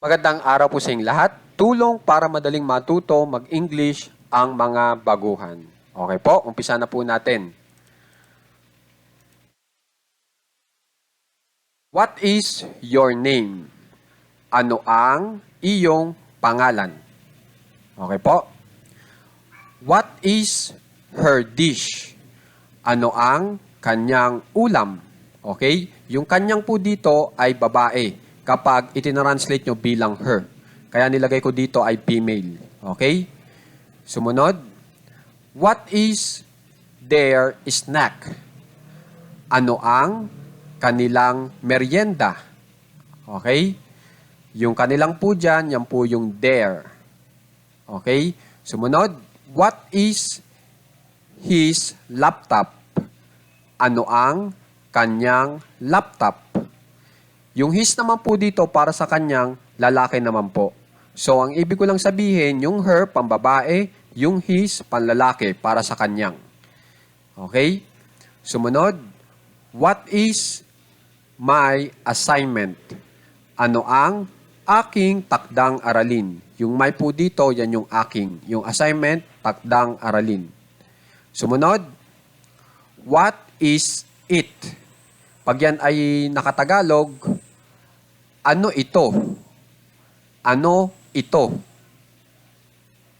Magandang araw po sa inyong lahat. Tulong para madaling matuto mag-English ang mga baguhan. Okay po, umpisa na po natin. What is your name? Ano ang iyong pangalan? Okay po. What is her dish? Ano ang kanyang ulam? Okay? Yung kanyang po dito ay babae kapag itinranslate nyo bilang her. Kaya nilagay ko dito ay female. Okay? Sumunod. What is their snack? Ano ang kanilang merienda? Okay? Yung kanilang po dyan, yan po yung their. Okay? Sumunod. What is his laptop? Ano ang kanyang laptop? Yung his naman po dito para sa kanyang lalaki naman po. So, ang ibig ko lang sabihin, yung her, pambabae, yung his, panlalaki, para sa kanyang. Okay? Sumunod, what is my assignment? Ano ang aking takdang aralin? Yung my po dito, yan yung aking. Yung assignment, takdang aralin. Sumunod, what is it? Pag yan ay nakatagalog, ano ito? Ano ito?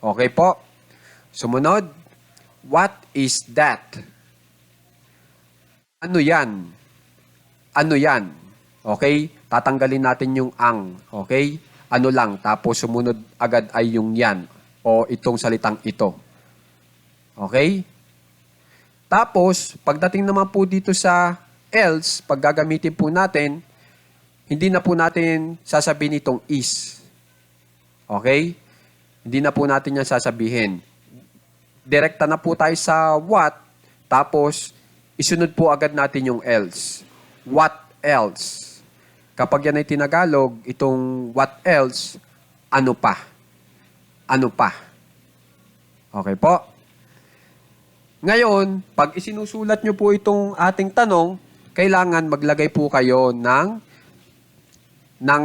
Okay po. Sumunod, what is that? Ano yan? Ano yan? Okay? Tatanggalin natin yung ang. Okay? Ano lang. Tapos sumunod agad ay yung yan. O itong salitang ito. Okay? Tapos, pagdating naman po dito sa else, pag gagamitin po natin, hindi na po natin sasabihin itong is. Okay? Hindi na po natin yan sasabihin. Direkta na po tayo sa what, tapos isunod po agad natin yung else. What else? Kapag yan ay tinagalog, itong what else, ano pa? Ano pa? Okay po? Ngayon, pag isinusulat nyo po itong ating tanong, kailangan maglagay po kayo ng ng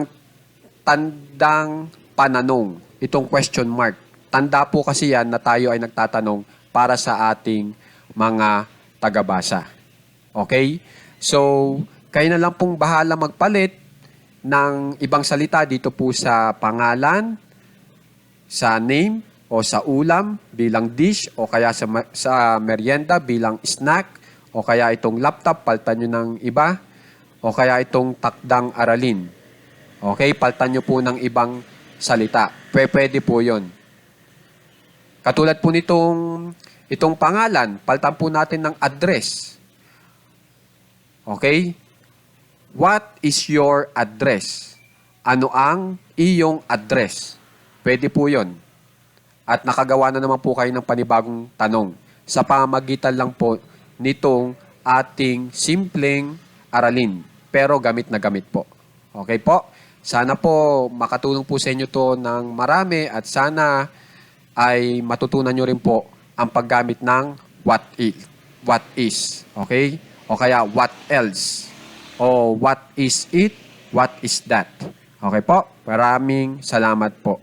tandang pananong, itong question mark. Tanda po kasi yan na tayo ay nagtatanong para sa ating mga tagabasa. Okay? So, kayo na lang pong bahala magpalit ng ibang salita dito po sa pangalan, sa name, o sa ulam bilang dish, o kaya sa, sa merienda bilang snack, o kaya itong laptop, paltan nyo ng iba, o kaya itong takdang aralin. Okay, paltan nyo po ng ibang salita. Pwe- Pwede po yon. Katulad po nitong itong pangalan, paltan po natin ng address. Okay? What is your address? Ano ang iyong address? Pwede po yon. At nakagawa na naman po kayo ng panibagong tanong sa pamagitan lang po nitong ating simpleng aralin. Pero gamit na gamit po. Okay po? Sana po makatulong po sa inyo to ng marami at sana ay matutunan nyo rin po ang paggamit ng what is. What is. Okay? O kaya what else. O what is it? What is that? Okay po? Maraming salamat po.